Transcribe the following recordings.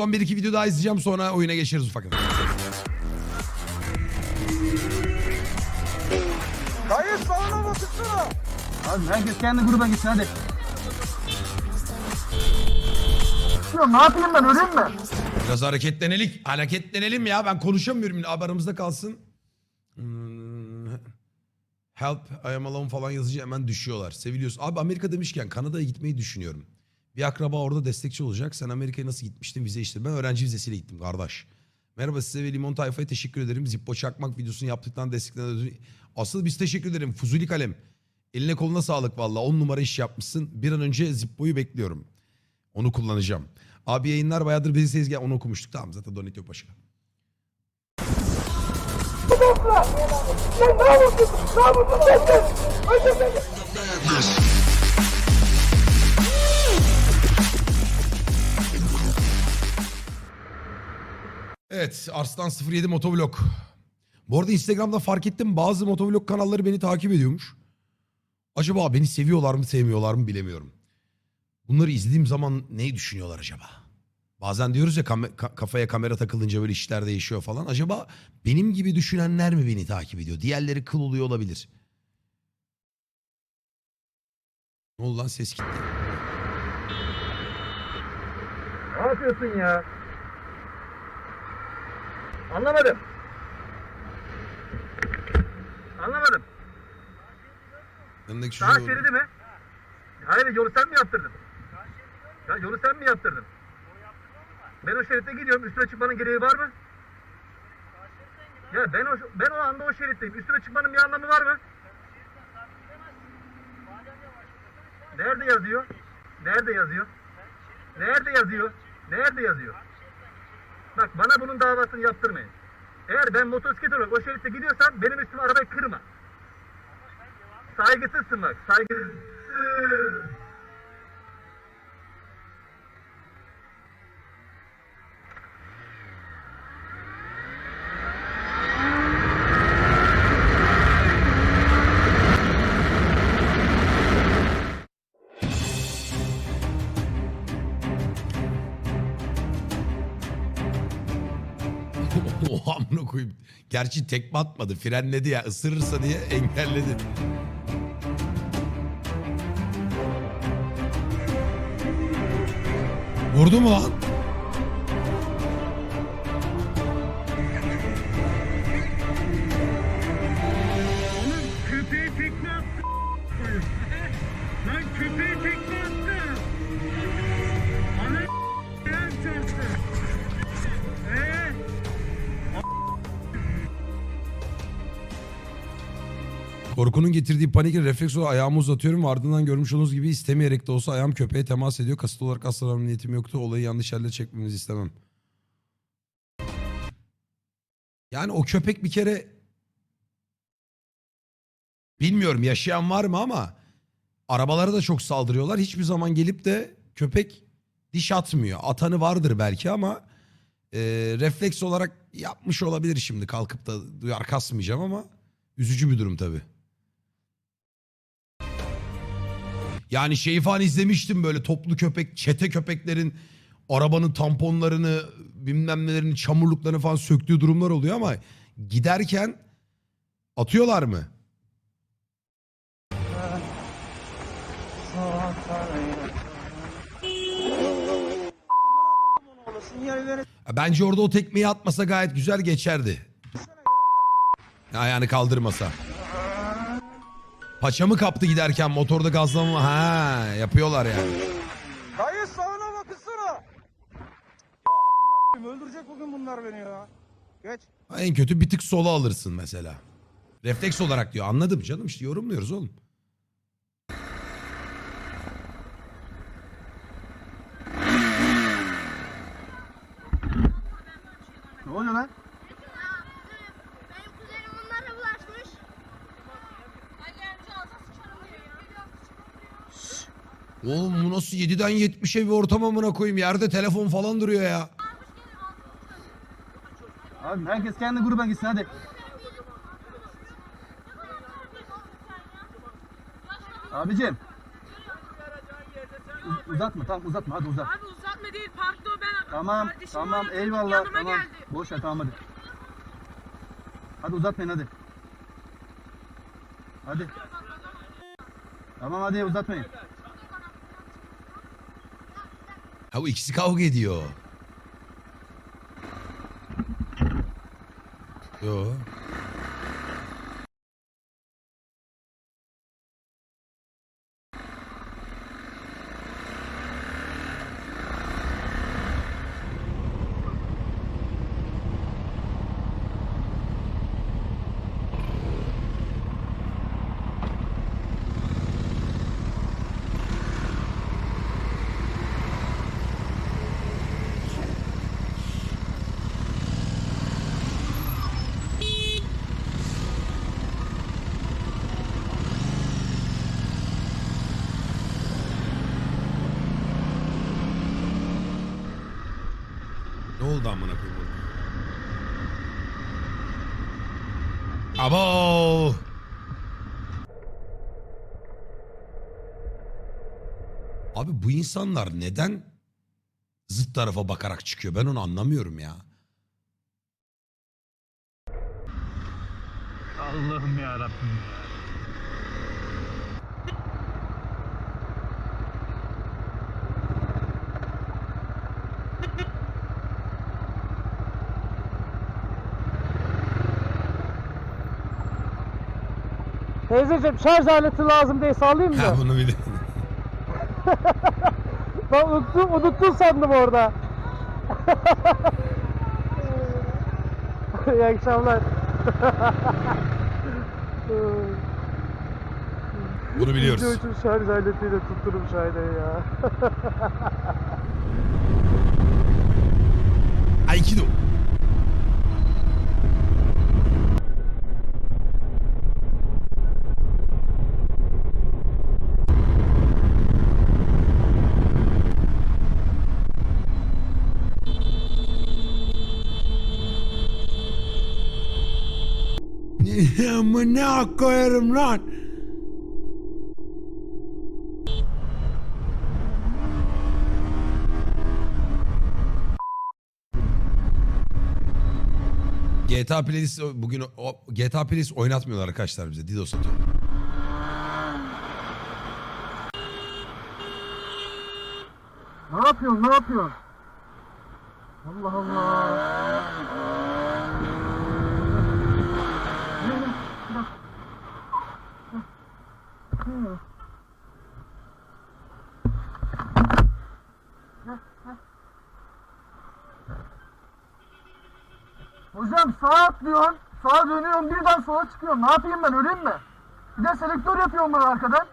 Son bir iki video daha izleyeceğim sonra oyuna geçeriz ufak. Dayı sağına bakırsana. Abi herkes kendi gruba gitsin hadi. Ya ne yapayım ben öleyim mi? Biraz hareketlenelim. Hareketlenelim ya ben konuşamıyorum. Abi aramızda kalsın. Hmm, Help, I am alone falan yazınca hemen düşüyorlar. Seviliyoruz. Abi Amerika demişken Kanada'ya gitmeyi düşünüyorum. Bir akraba orada destekçi olacak. Sen Amerika'ya nasıl gitmiştin vize işte. Ben öğrenci vizesiyle gittim kardeş. Merhaba size ve Limon Tayfa'ya teşekkür ederim. Zippo Çakmak videosunu yaptıktan destekten. Asıl biz teşekkür ederim. Fuzuli Kalem. Eline koluna sağlık valla. 10 numara iş yapmışsın. Bir an önce Zippo'yu bekliyorum. Onu kullanacağım. Abi yayınlar bayağıdır bizi sezgah onu okumuştuk. Tamam zaten donate yok başka. Evet Arslan 07 Motovlog. Bu arada Instagram'da fark ettim bazı motovlog kanalları beni takip ediyormuş. Acaba beni seviyorlar mı sevmiyorlar mı bilemiyorum. Bunları izlediğim zaman neyi düşünüyorlar acaba? Bazen diyoruz ya kam- ka- kafaya kamera takılınca böyle işler değişiyor falan. Acaba benim gibi düşünenler mi beni takip ediyor? Diğerleri kıl oluyor olabilir. Ne oldu lan ses gitti. Ne yapıyorsun ya? Anlamadım. Anlamadım. Yanındaki Sağ çocuğu... şeridi mi? Hayır yolu sen mi yaptırdın? Ya yolu sen mi yaptırdın? Ben o şeritte gidiyorum. Üstüne çıkmanın gereği var mı? Ya ben o ben o anda o şeritteyim. Üstüne çıkmanın bir anlamı var mı? Nerede yazıyor? Nerede yazıyor? Nerede yazıyor? Nerede yazıyor? Bak bana bunun davasını yaptırmayın. Eğer ben motosiklet olarak o şeritte gidiyorsam benim üstüme arabayı kırma. Saygısızsın bak. Saygısız. Gerçi tekme atmadı. Frenledi ya. Isırırsa diye engelledi. Vurdu mu lan? Korkunun getirdiği panikle refleks olarak ayağımı uzatıyorum ardından görmüş olduğunuz gibi istemeyerek de olsa ayağım köpeğe temas ediyor. Kasıtlı olarak asla niyetim yoktu. Olayı yanlış yerlere çekmemizi istemem. Yani o köpek bir kere bilmiyorum yaşayan var mı ama arabalara da çok saldırıyorlar. Hiçbir zaman gelip de köpek diş atmıyor. Atanı vardır belki ama e, refleks olarak yapmış olabilir şimdi. Kalkıp da duyar kasmayacağım ama üzücü bir durum tabii. Yani şeyi falan izlemiştim böyle toplu köpek, çete köpeklerin arabanın tamponlarını, bilmem nelerini, çamurluklarını falan söktüğü durumlar oluyor ama giderken atıyorlar mı? Bence orada o tekmeyi atmasa gayet güzel geçerdi. Ayağını kaldırmasa. Paçamı kaptı giderken motorda gazlama. Ha yapıyorlar yani. Dayı sağına bakırsana. Öldürecek bugün bunlar beni ya. Geç. En kötü bir tık sola alırsın mesela. Refleks olarak diyor. Anladım canım işte yorumluyoruz oğlum. Ne oluyor lan? Oğlum bu nasıl 7'den 70'e bir ortam amına koyayım. Yerde telefon falan duruyor ya. Abi herkes kendi gruba gitsin hadi. Abicim. Uz- uzatma tamam uzatma hadi uzat. Abi uzatma değil parkta o ben Tamam, Kardeşim tamam, eyvallah, yanıma tamam. geldi. Boş ver, tamam hadi. Hadi uzatmayın hadi. Hadi. Tamam hadi uzatmayın. Ha bu ikisi kavga ediyor. Yo. Oldu amına koyayım? Abo! Abi bu insanlar neden zıt tarafa bakarak çıkıyor? Ben onu anlamıyorum ya. Allah'ım ya Rabbim. Teyzeciğim şarj aleti lazım diye sağlayayım Ha mı? bunu bir de... Ben unuttum, unuttun sandım orada. İyi akşamlar. Bunu biliyoruz. Video için şarj aletiyle tutturum şahane ya. Aikido. Amına koyarım lan. GTA Playlist bugün o, GTA Playlist oynatmıyorlar arkadaşlar bize. DDoS atıyor. Ne yapıyorsun, ne yapıyorsun? Allah Allah. Hocam sağa atlıyorsun, sağa dönüyorsun birden sola çıkıyorsun. Ne yapayım ben öleyim mi? Bir de selektör yapıyorum ben arkadan.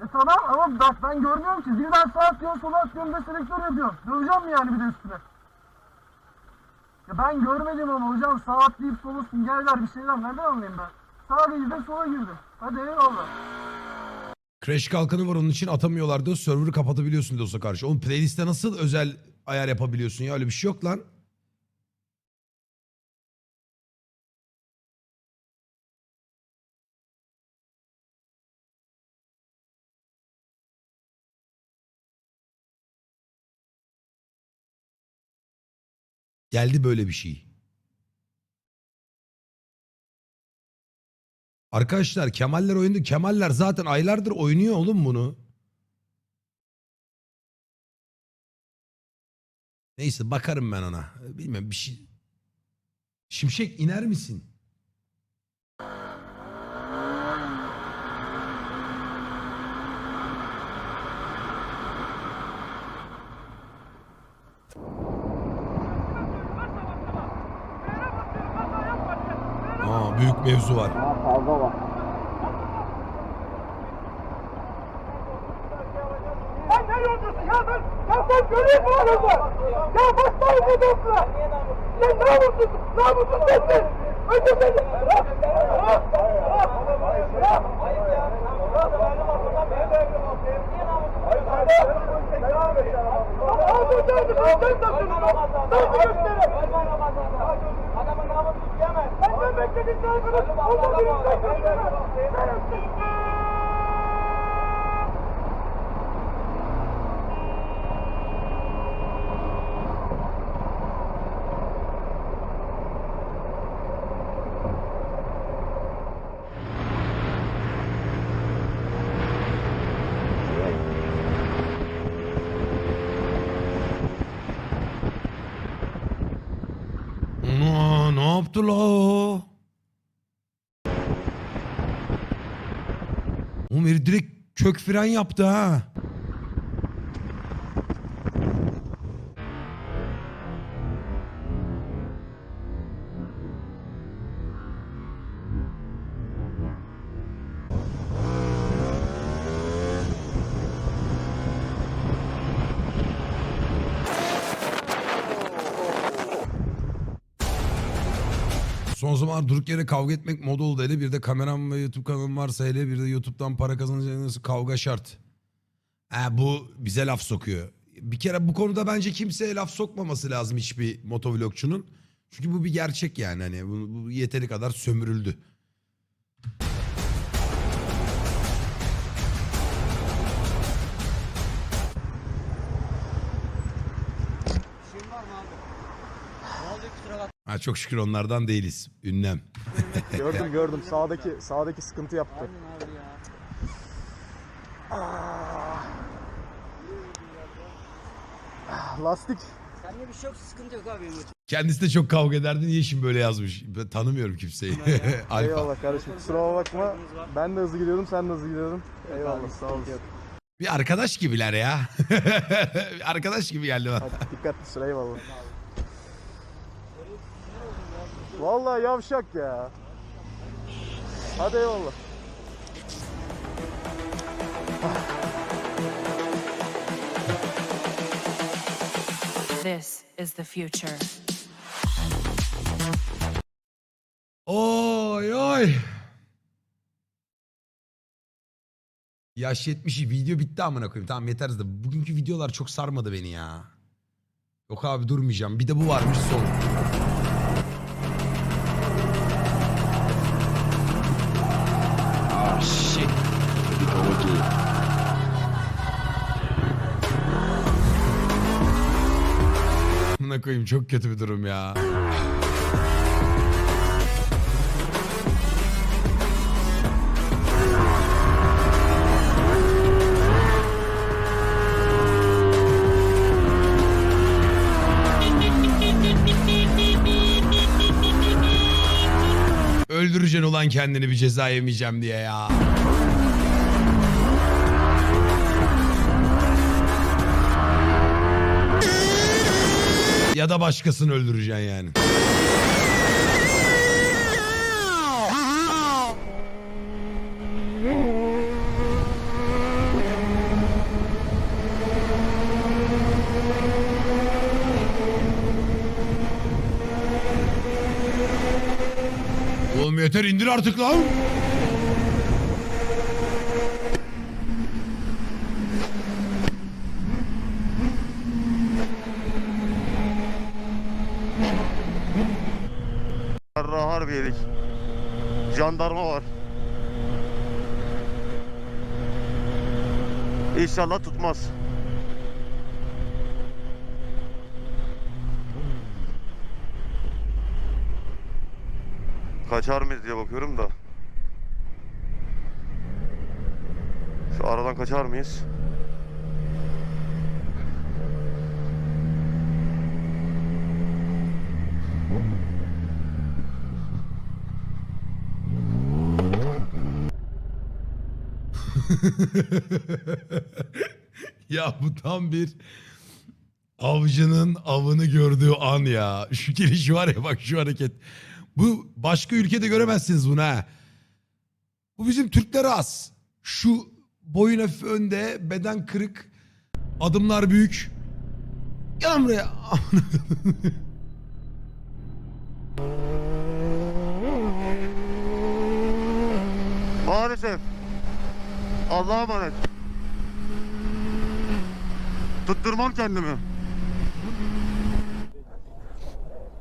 E tamam ama bak ben görmüyorum ki. Birden sağa atlıyorsun, sola atlıyorsun bir de selektör yapıyorsun. Döveceğim mi yani bir de üstüne? Ya ben görmedim ama hocam sağa atlayıp sola sinyaller bir şeyler nereden anlayayım ben? Sağa değil de sola girdim. Hadi eyvallah. Crash kalkanı var onun için atamıyorlar diyor. Server'ı kapatabiliyorsun DDoS'a karşı. Oğlum playlist'te nasıl özel ayar yapabiliyorsun ya? Öyle bir şey yok lan. Geldi böyle bir şey. Arkadaşlar Kemaller oyundu. Kemaller zaten aylardır oynuyor oğlum bunu. Neyse bakarım ben ona. Bilmem bir şey. Şimşek iner misin? Aa büyük mevzu var. Sen ne yolcusun ya ben? Ya ben göreyim bu arada. Ya başlayın bu dostla. Sen ne yapıyorsun? Ne yapıyorsun sen sen? Önce beni bekledik kaybınız. Orada bir kaybınız. ne yaptı la o? Oğlum herif direkt kök fren yaptı ha. Son zaman durduk yere kavga etmek moda oldu hele bir de kameram ve YouTube kanalım varsa hele bir de YouTube'dan para kazanacağınız kavga şart. Ha, bu bize laf sokuyor. Bir kere bu konuda bence kimseye laf sokmaması lazım hiçbir motovlogçunun. Çünkü bu bir gerçek yani hani bu, bu yeteri kadar sömürüldü. Ha, çok şükür onlardan değiliz. Ünlem. Gördüm gördüm. Sağdaki sağdaki sıkıntı yaptı. Ah. Ah, Lastik. Sende bir şey yok, sıkıntı yok abi benim için. Kendisi de çok kavga ederdi. Niye şimdi böyle yazmış? Ben tanımıyorum kimseyi. Alfa. Eyvallah kardeşim. Kusura bakma. Ben de hızlı gidiyordum, sen de hızlı gidiyordun. Eyvallah sağ olasın. Bir arkadaş gibiler ya. Bir arkadaş gibi geldi bana. Hadi dikkatli sür eyvallah. Vallahi yavşak ya. Hadi eyvallah. This is the future. Oy oy. Yaş 70 video bitti amına koyayım. Tamam yeteriz de bugünkü videolar çok sarmadı beni ya. Yok abi durmayacağım. Bir de bu varmış son. Koyayım çok kötü bir durum ya. Öldüreceksin ulan kendini bir ceza yemeyeceğim diye ya. Ya da başkasını öldüreceksin yani. Oğlum yeter indir artık lan. Harbiyelik. Jandarma var. İnşallah tutmaz. Kaçar mıyız diye bakıyorum da. Şu aradan kaçar mıyız? ya bu tam bir avcının avını gördüğü an ya. Şu geliş var ya bak şu hareket. Bu başka ülkede göremezsiniz bunu ha. Bu bizim Türklere az. Şu boyun hafif önde, beden kırık, adımlar büyük. Gel buraya. Maalesef. Allah'a emanet. Tutturmam kendimi.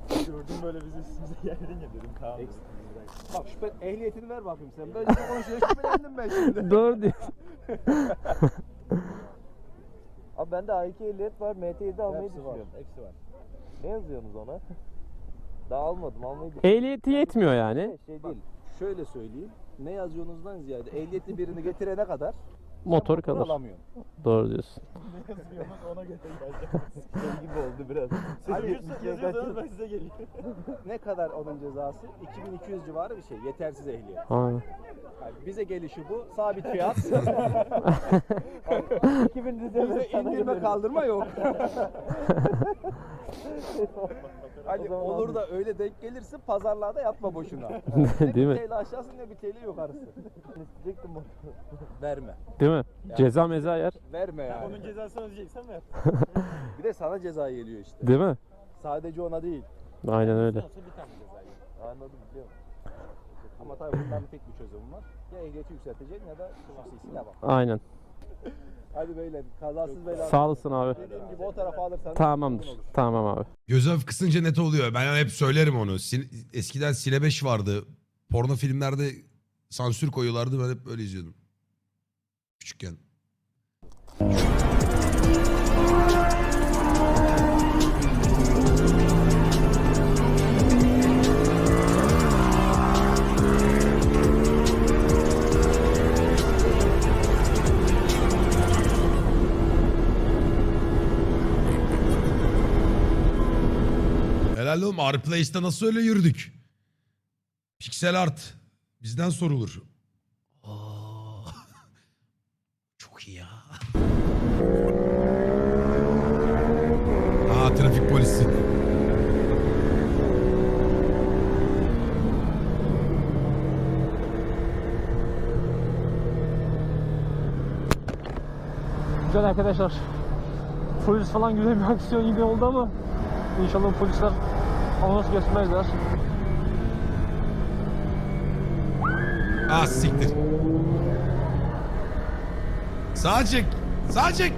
Gördüm böyle bizi üstümüze geldin ya dedim tamam. Bak şüphe ehliyetini ver bakayım sen. Böyle konuşuyor şüphelendim ben şimdi. Doğru diyorsun. Abi bende A2 ehliyet var. MT7 almayı Hepsi var. düşünüyorum. Hepsi var. Ne yazıyorsunuz ona? Daha almadım. Almayı Ehliyeti yetmiyor yani. Şey değil. Şöyle söyleyeyim. Ne yazıyorsunuzdan ziyade ehliyetli birini getirene kadar Motor kalır. alamıyorsun. Doğru diyorsun. ne yazıyorsunuz ona göre. Şey gibi oldu biraz. Siz ikiye yazıyorsanız kaçın. ben size geleyim. ne kadar onun cezası? 2200 civarı bir şey. Yetersiz ehliyet. Aynen. Yani bize gelişi bu. Sabit fiyat. 2000 Bize indirme kaldırma yok. hani olur da öyle denk gelirse pazarlarda yatma boşuna. ne Değil bir mi? TL aşağısı ne bir TL yukarısı. İsteyecektim. Verme. Değil mi? Ceza meza yer. Verme yani. Onun cezasını ödeyeceksen ver. Bir de sana ceza geliyor işte. Değil mi? Sadece ona değil. Aynen öyle. Bir tane ceza yiyor. Anladım biliyorum. Ama tabii bundan tek bir çözüm var. Ya ehliyeti yükselteceksin ya da şasisi devam. Aynen. Hadi beyler kazasız belasız. Sağ olasın abi. Dediğim gibi o tarafa alırsan Tamamdır. Tamam abi. Göz hafif kısınca net oluyor. Ben hep söylerim onu. Sin- Eskiden Sine 5 vardı. Porno filmlerde sansür koyuyorlardı. Ben hep öyle izliyordum. Küçükken. Helal oğlum. Arplace'de nasıl öyle yürüdük? Pixel art. Bizden sorulur. Aa. Çok iyi ya. Aa trafik polisi. Güzel arkadaşlar. Polis falan güzel bir aksiyon gibi oldu ama inşallah polisler anons geçmezler. Ah siktir. Sağa çek. Sağa çek.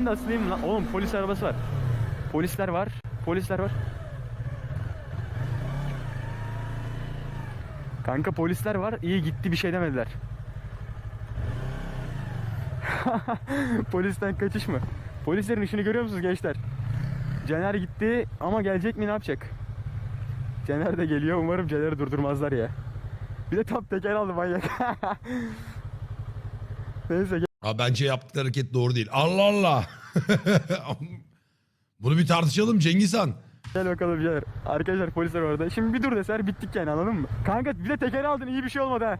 Ben de asılayım lan. Oğlum polis arabası var. Polisler var. Polisler var. Kanka polisler var. İyi gitti bir şey demediler. Polisten kaçış mı? Polislerin işini görüyor musunuz gençler? Caner gitti ama gelecek mi ne yapacak? Caner de geliyor. Umarım Caner'i durdurmazlar ya. Bir de tam teker aldı manyak. Neyse Ha bence yaptıkları hareket doğru değil. Allah Allah. Bunu bir tartışalım Cengiz Han. Gel bakalım Caner. Arkadaşlar polisler orada. Şimdi bir dur deser bittik yani anladın mı? Kanka bir de teker aldın iyi bir şey olmadı ha.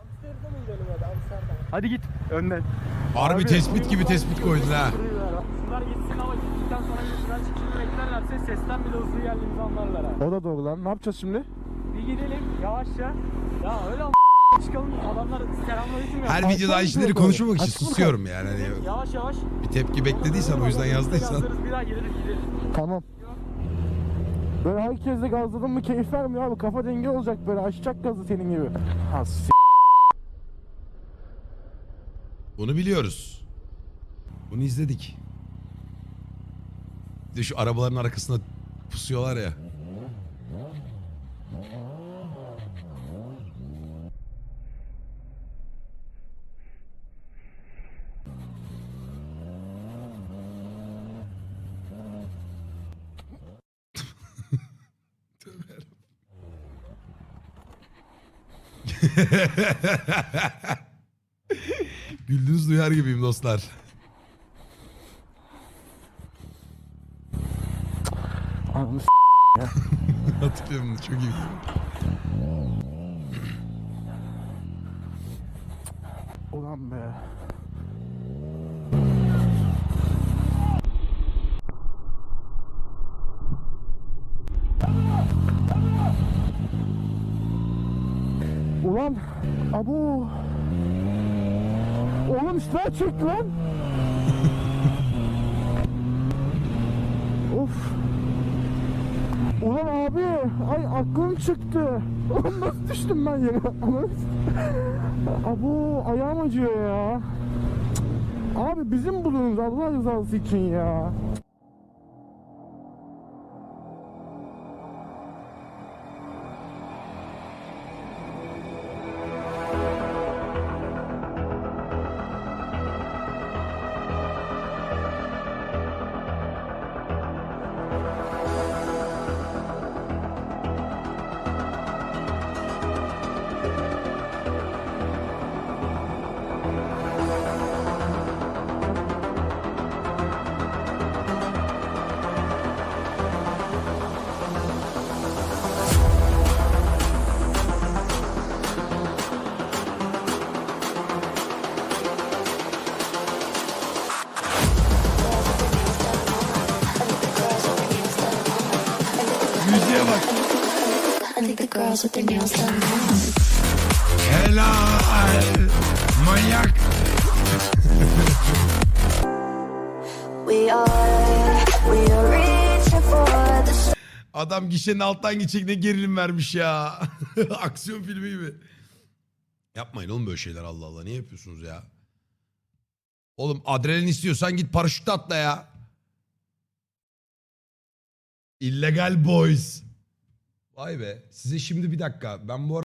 Hadi git önden. Harbi Abi, tespit gibi tespit koydun ha. Bunlar gitsin ama gittikten sonra yüzünden çıkışını beklerlerse sesten bile hızlı geldiğimizi anlarlar ha. O da doğru lan. Ne yapacağız şimdi? Bir gidelim yavaşça. Ya öyle a- çıkalım adamlar selamünaleyküm ya. Her videoda aynı şeyleri konuşmamak için susuyorum yani. Hani Yavaş yavaş. bir tepki beklediysen o yüzden yazdıysan. Yazdırırız bir daha geliriz gideriz. Tamam. Böyle herkesle gazladın mı keyif vermiyor abi. Kafa dengi olacak böyle. Açacak gazı senin gibi. Ha s- Bunu biliyoruz. Bunu izledik. Bir de şu arabaların arkasında pusuyorlar ya. Güldüğünüz duyar gibiyim dostlar. Ananı s- Hatırlıyorum çok iyi. Ulan be. Ulan abu. Oğlum üstüne çekti lan. of. Ulan abi, ay aklım çıktı. Ulan nasıl düştüm ben yere? Abu ayağım acıyor ya. Abi bizim bulunuz Allah rızası için ya. Done now. Helal. Manyak. We are, we are reaching for the Adam gişenin alttan geçecek ne gerilim vermiş ya. Aksiyon filmi gibi. Yapmayın oğlum böyle şeyler Allah Allah. Niye yapıyorsunuz ya? Oğlum adrenalin istiyorsan git paraşütle atla ya. Illegal boys. Vay be. Size şimdi bir dakika. Ben bu arada